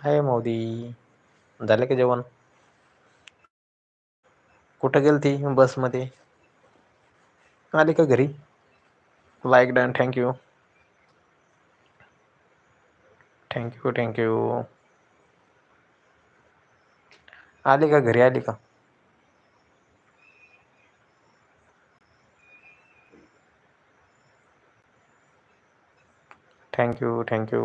हाय मोदी, झाले का जेवण? कुठं गेलती बसमध्ये? आली का घरी? Like done thank you. Thank you thank you. आली का घरी आली का? Thank you thank you.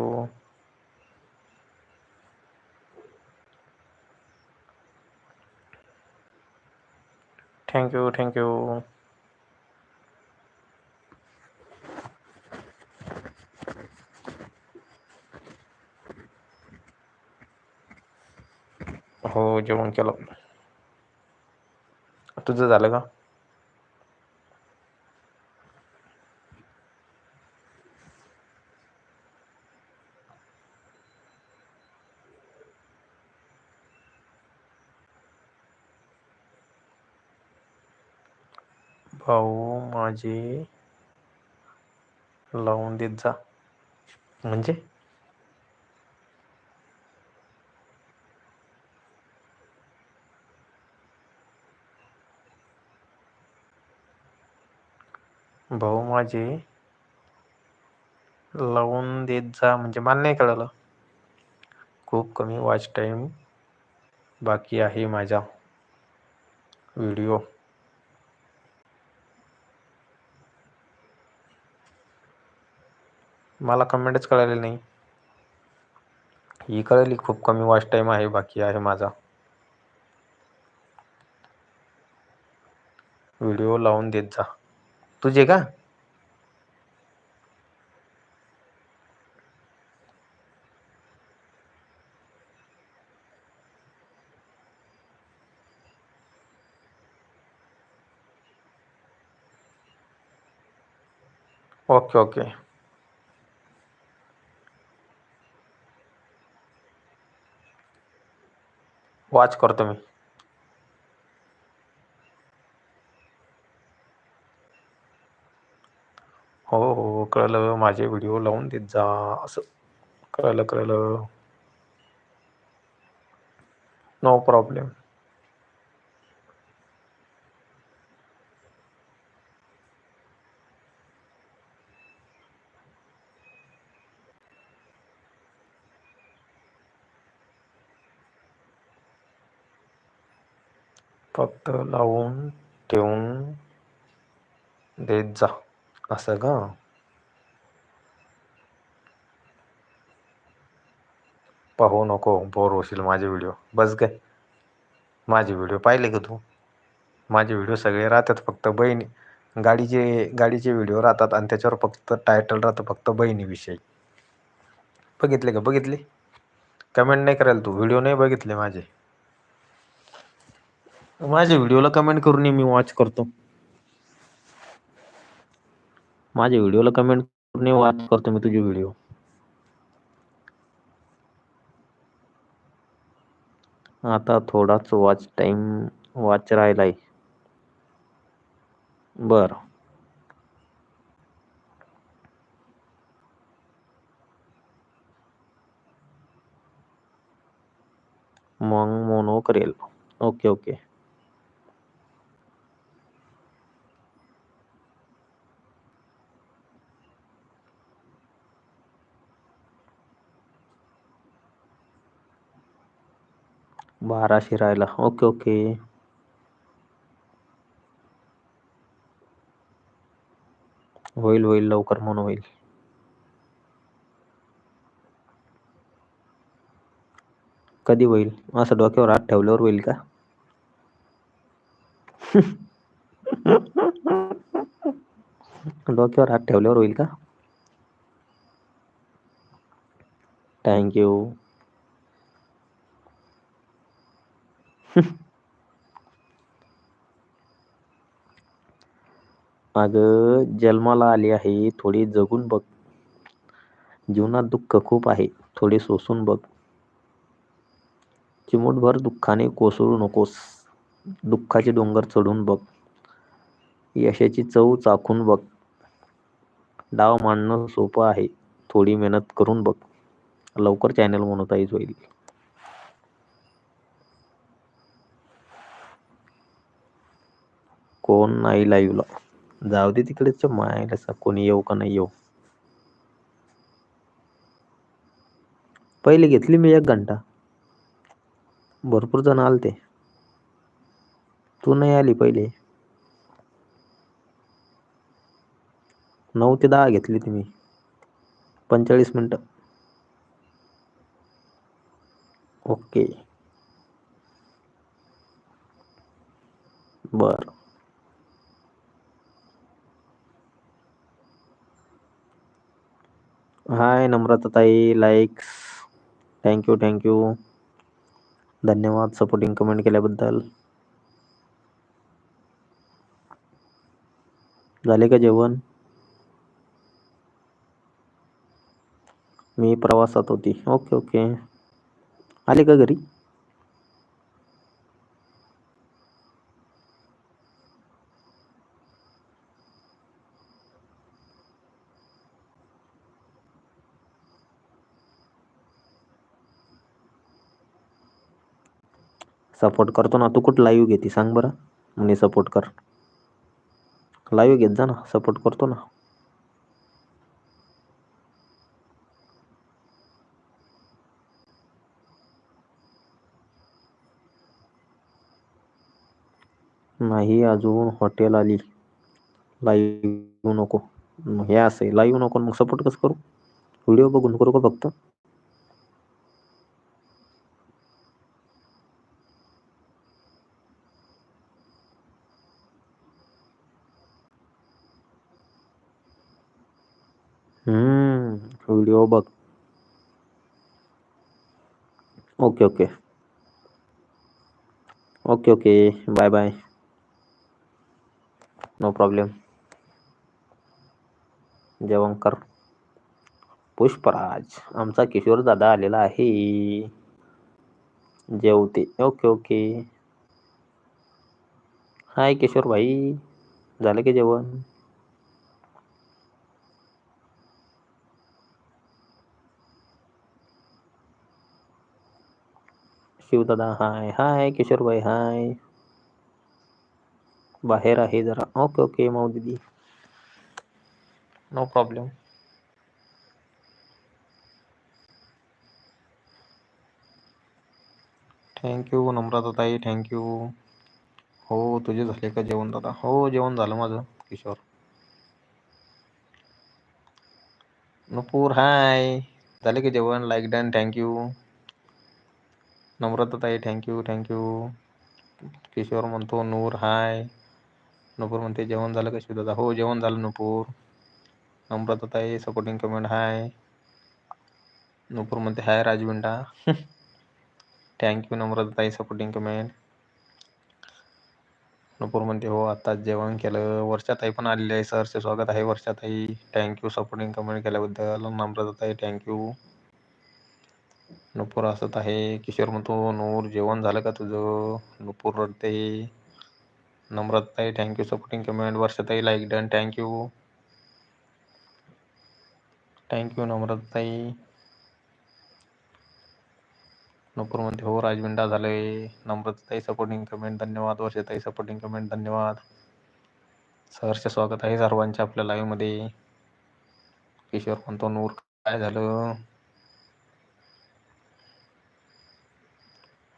Thank you thank you. हो जेवण केलं. तुझं झालं का? भाऊ माझे लावून देत जा. म्हणजे? भाऊ माझे लावून देत जा. म्हणजे मला नाही कळालं. खूप कमी वॉच टाईम बाकी आहे माझा. व्हिडिओ मला कमेंटच कळाले नाही. ही कळली खूप कमी वॉच टाइम आहे बाकी आहे माझा व्हिडिओ लावून देत जा. तुझे का? Okay okay. वॉच करतो मी. हो, हो हो कळलं माझे व्हिडिओ लावून देत जा असं कळलं कळलं. No problem. फक्त लावून ठेवून देत जा असं का? पाहू नको बोर होशील माझे व्हिडिओ बस काय माझे व्हिडिओ पाहिले का तू? माझे व्हिडिओ सगळे राहतात फक्त बहीण गाडीचे गाडीचे व्हिडिओ राहतात आणि त्याच्यावर फक्त टायटल राहतं फक्त बहिणीविषयी बघितले का बघितले? कमेंट नाही करायला तू व्हिडिओ नाही बघितले माझे. माझ्या व्हिडिओला कमेंट करून मी वॉच करतो. माझ्या व्हिडिओला कमेंट करून वॉच करतो मी तुझे व्हिडिओ. आता थोडाच वॉच टाइम वॉच राहिलाय. बर मग मोनो करेल ओके ओके. बाराशे राहिला ओके ओके. होईल होईल, लवकर मोनो होईल. कधी होईल असं डोक्यावर हात ठेवल्यावर होईल का? डोक्यावर हात ठेवल्यावर होईल का? थँक अगं जन्माला आली आहे थोडे जगून बघ. जीवनात दुःख खूप आहे थोडे सोसून बघ. चिमूटभर दुःखाने कोसळू नकोस. दुःखाचे डोंगर चढून बघ. यशाची चव चाखून बघ. डाव मांडणं सोपं आहे थोडी मेहनत करून बघ. लवकर चॅनल मोनोटाईज होईल. कोण नाही लाईव्हला जाऊ दे तिकडेच मायला कोणी येऊ का नाही येऊ. पहिले घेतली मी एक घंटा. भरपूर जण आलते. तू नाही आली पहिले. नऊ ते दहा घेतली तुम्ही पंचेचाळीस मिनटं. ओके. बर. हाय नम्रता ताई likes thank you thank you धन्यवाद सपोर्टिंग कमेंट केल्याबद्दल. झाले का जेवण? मी प्रवासात होती. ओके ओके आले का घरी? सपोर्ट करतो ना, तू कुठं लाईव्ह घेते सांग बरं. म्हणे सपोर्ट कर. लाईव्ह घेत जा ना, सपोर्ट करतो ना. नाही, अजून हॉटेल आली. लाईव्ह नको. हे असं लाईव्ह नको, मग सपोर्ट कसं करू? व्हिडिओ बघून करू का फक्त? व्हिडिओ बघ okay okay okay okay bye bye no problem जेवण कर पुष्पराज आमचा किशोर दादा आलेला आहे जेवते ओके ओके हाय किशोर भाई झालं की जेवण शिवदादा हाय हाय, किशोर भाई, हाय। बाहेर आहे जरा. ओके ओके, माऊ दीदी. नो प्रॉब्लेम थँक्यू नम्रता ताई थँक्यू हो, तुझे झाले का जेवण, दादा? हो, जेवण झालं माझं, किशोर. नुपूर, हाय. झाले की जेवण? लाईक डन थँक्यू नम्रता ताई थँक्यू थँक्यू किशोर म्हणतो नूर हाय नुपूर म्हणते जेवण झालं का शिवदादा? हो जेवण झालं नुपूर. नम्रता ताई सपोर्टिंग कमेंट हाय नुपूर म्हणते हाय राजविंडा थँक्यू नम्रता ताई सपोर्टिंग कमेंट नुपूर म्हणते हो आत्ताच जेवण केलं. वर्षाताई पण आलेली आहे सरचे स्वागत आहे वर्षाताई. थँक्यू सपोर्टिंग कमेंट केल्याबद्दल. नम्रता ताई थँक्यू नुपूर हसत आहे. किशोर म्हणतो नूर जेवण झालं का तुझं? नुपूर रडते. नम्रताई thank you supporting comment Varshatai like done thank you thank you नम्रताई. Nupur म्हणते हो राजविंडा झालंय. नम्रताई सपोर्टिंग कमेंट धन्यवाद. वर्षाताई सपोर्टिंग कमेंट धन्यवाद. सहर्ष स्वागत आहे सर्वांचे आपल्या लाईव्हमध्ये किशोर म्हणतो नूर काय झालं?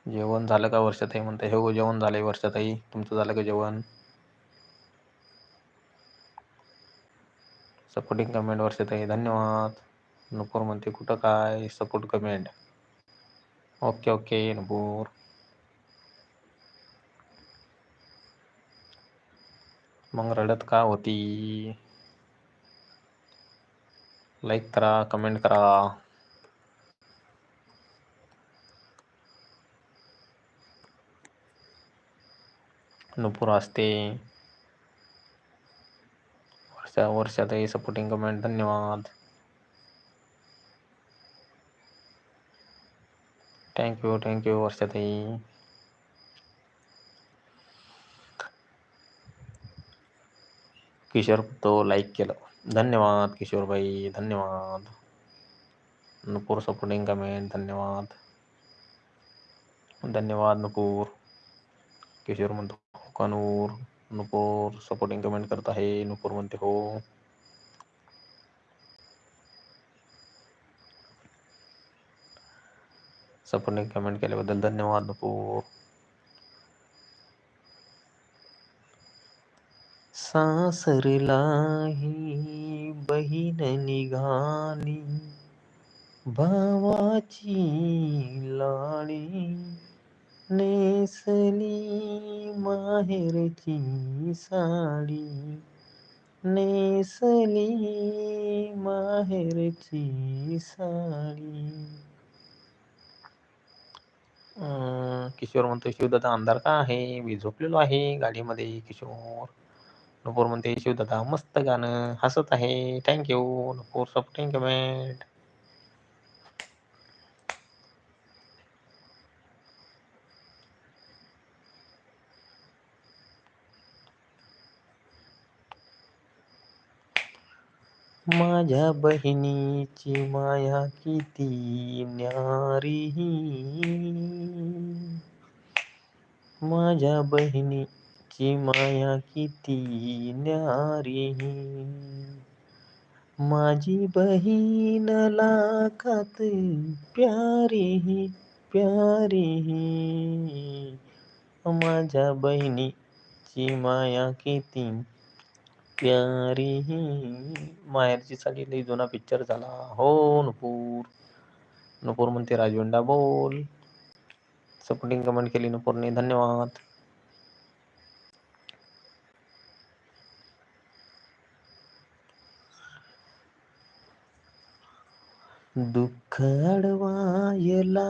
जेवण झालं का वर्षाताई म्हणते. हो जेवण झालंय वर्षाताई तुमचं झालं का जेवण? सपोर्टिंग कमेंट वर्षाताई धन्यवाद. नुपूर म्हणते कुठं काय? Support comment okay okay Nupur. मग रडत का होती? लाईक करा कमेंट करा. नुपूर असते वर्षा वर्षातही सपोर्टिंग कमेंट धन्यवाद. थँक्यू थँक्यू वर्षाताई किशोर तो लाईक केलं. धन्यवाद किशोरबाई धन्यवाद. नुपूर सपोर्टिंग कमेंट धन्यवाद. धन्यवाद नुपूर. किशोर म्हणतो कानूर, नुपूर सपोर्टिंग कमेंट करत आहे नुपूर म्हणते हो. सपोर्टिंग कमेंट केल्याबद्दल धन्यवाद, नुपूर. सासरलाही बहीण निघाली, भावाची लाडी नेसली माहेरची साडी. नेसली माहेरची साडी. किशोर म्हणतो शिवदादा अंधार का आहे मी झोपलेलो आहे गाडीमध्ये. किशोर नपूर म्हणते शिवदादा मस्त गाणं हसत आहे. थँक्यू नपूर सब थँक्यू मॅट माझ्या बहिणीची माया किती न्यारी माझ्या बहिणीची माया किती न्यारी माझी बहीण लाखात प्यारी प्यारी माझ्या बहिणीची माया किती प्यारी माहेरची साडी लई जुना पिक्चर झाला. हो नुपूर. नुपूर म्हणते राजवंडा बोल. सपोर्टिंग कमेंट केली नुपूरने. धन्यवाद. दुःख अडवायला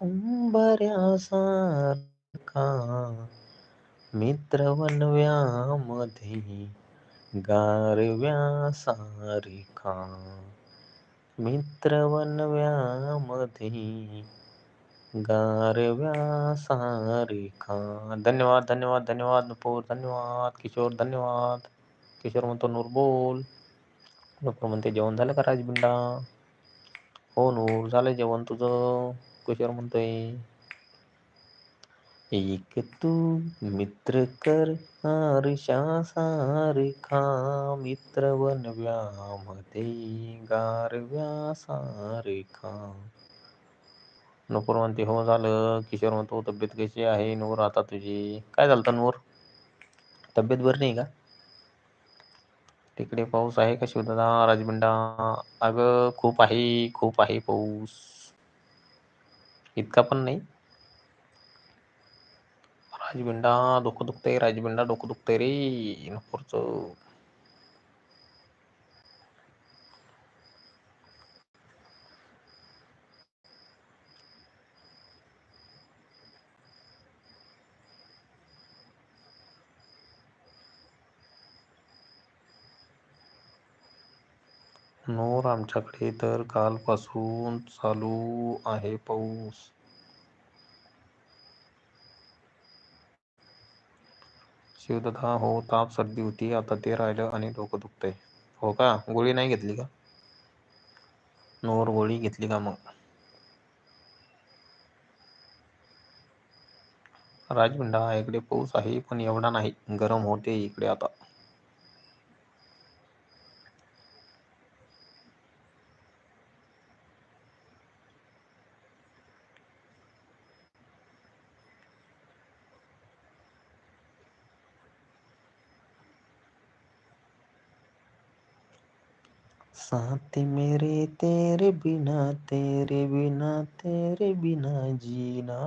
उंबऱ्यासारखा मित्र वनव्यामध्ये गारव्यासारखा मित्र गारव्या सारिका धन्यवाद धन्यवाद धन्यवाद नुपूर धन्यवाद किशोर धन्यवाद. किशोर म्हणतो नूर बोल. नुपूर म्हणते जेवण झालं का राजबिंडा? हो नूर झालं जेवण तुझं. किशोर म्हणतोय एक तू मित्र कर आरशा सारखा मित्र बनव्यामध्ये गारव्या सारखा नूपूर म्हणते हो झालं. किशोर म्हणतो तब्येत कशी आहे? नूर आता तुझी. काय झालं नूर? तब्येत बरी नाही का? तिकडे पाऊस आहे का शिवदादा? राजबिंडा? अगं खूप आहे खूप आहे पाऊस. इतका पण नाही. राजबिंडा, डोकं दुखतंय, राजबिंडा, डोकं दुखतंय रे नूपूरचं नूर आमच्याकडे तर कालपासून चालू आहे पाऊस. शिवदादा हो ताप सर्दी होती आता ते राहिलं आणि डोकं दुखतंय. हो का? गोळी नाही घेतली का? नोर गोळी घेतली का मग? राजबिंडा इकडे पाऊस आहे पण एवढा नाही. गरम होते इकडे आता. साथ मेरे तेरे बिना तेरे बिना तेरे बिना जीना।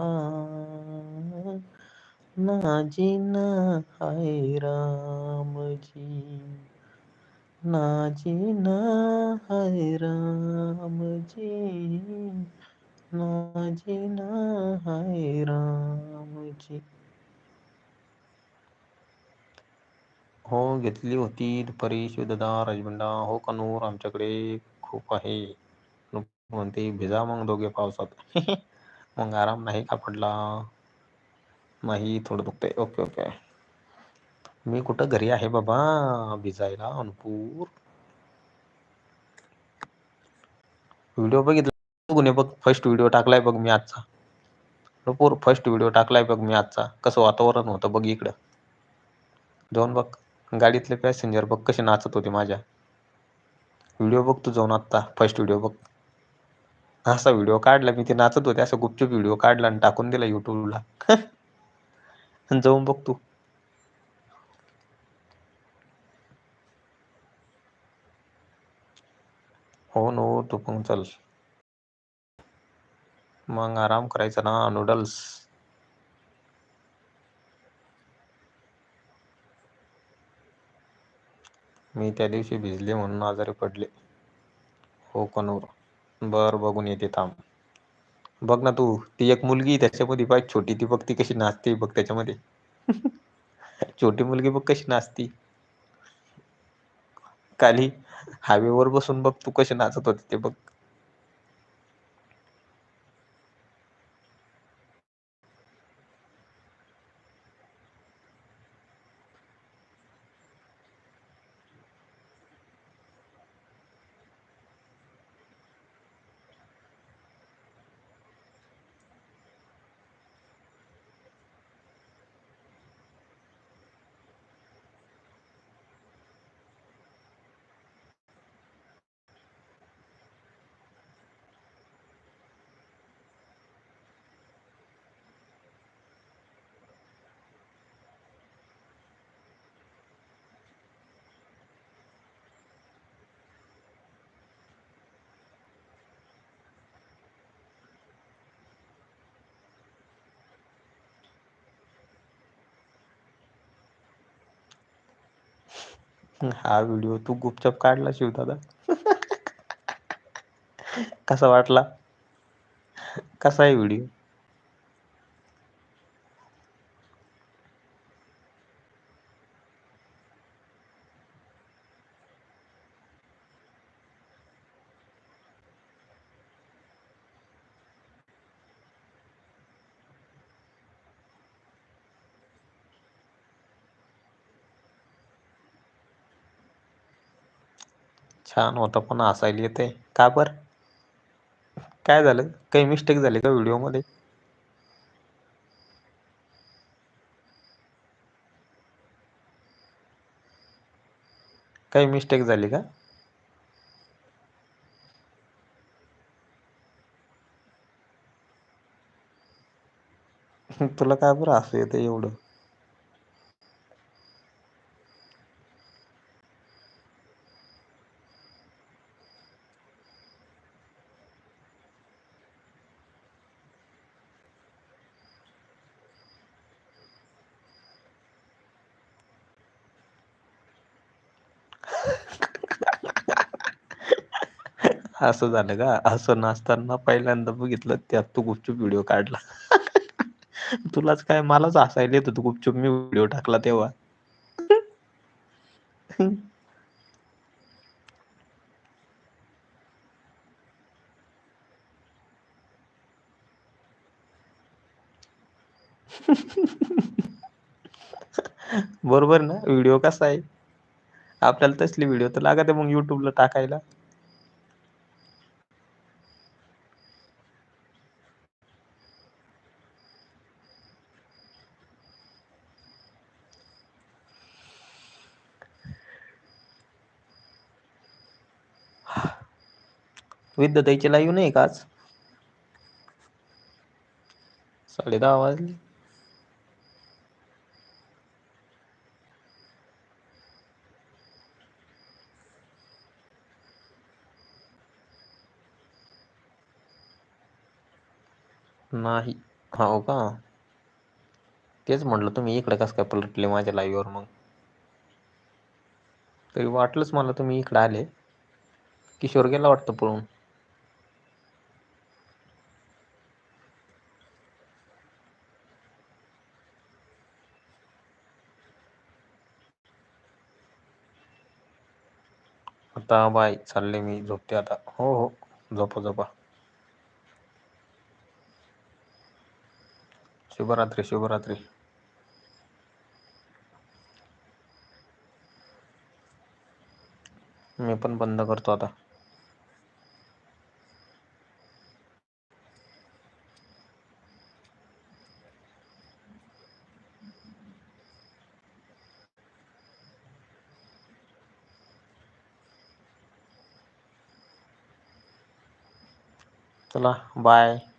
ना जीना हाय राम जी। ना जीना हाय राम जी। ना जीना हाय राम जी। हो घेतली होती. दुपारी शिवदादा राजबंडा हो कनूर आमच्याकडे खूप आहे. म्हणते भिजा मग दोघे पावसात. मग आराम नाही का पडला? नाही थोडं दुखतंय. Okay okay. मी कुठं घरी आहे बाबा? भिजायला अनुपूर. व्हिडिओ बघितला गुन्हे बघ. फर्स्ट व्हिडिओ टाकलाय बघ मी आजचा. अनुपूर फर्स्ट व्हिडिओ टाकलाय बघ मी आजचा. कसं वातावरण होतं बघ इकडं. जाऊन बघ. गाडीतले पॅसेंजर बघ कसे नाचत होते माझ्या. व्हिडिओ बघ तू जाऊन आत्ता फर्स्ट व्हिडिओ बघ. असा व्हिडिओ काढला मी ते नाचत होते असा गुपचूप व्हिडिओ काढला आणि टाकून दिला युट्यूबला जाऊन बघ तू. हो नो हो, तू पण चल. मग आराम करायचा ना नूडल्स मी त्या दिवशी भिजले म्हणून आजारी पडले. हो कनूर बर बघून येते थांब. बघ ना तू ती एक मुलगी त्याच्यामध्ये पाय छोटी ती बघ ती कशी नाचते बघ त्याच्यामध्ये. छोटी मुलगी बघ कशी नाचती. खाली हायवेवर बसून बघ तू कशी नाचत होती ते बघ. हा व्हिडिओ तू गुपचप काढला शिव दादा. कसा वाटला? कसा आहे व्हिडिओ? छान होतं पण हसायला येते का बर? काय झालं? काही मिस्टेक झाली का व्हिडिओमध्ये काही मिस्टेक झाली का? तुला काय बरं असू येतं एवढं? असं झालं का? असं नाचताना पहिल्यांदा बघितलं त्यात तू गुपचूप व्हिडिओ काढला. तुलाच काय मलाच हसायला येत होतं गुपचूप. मी व्हिडिओ टाकला तेव्हा. बरोबर ना? व्हिडिओ कसा आहे? आपल्याला तसली व्हिडिओ तर लागत आहे मग युट्यूबला टाकायला. विद्या ताईची लाईव्ह नाही का आज? साडे दहा वाजले. नाही हो का? तेच म्हटलं तुम्ही इकडे कसं काय पलटले माझ्या लाईव्हवर मग? तरी वाटलंच मला तुम्ही इकडे आले. किशोर गेला वाटतं पळून. आता बाय चालले मी झोपते आता. हो हो झोपा झोपा. Subaratri, Subaratri. ini pun बंद करतो ada. चला bye.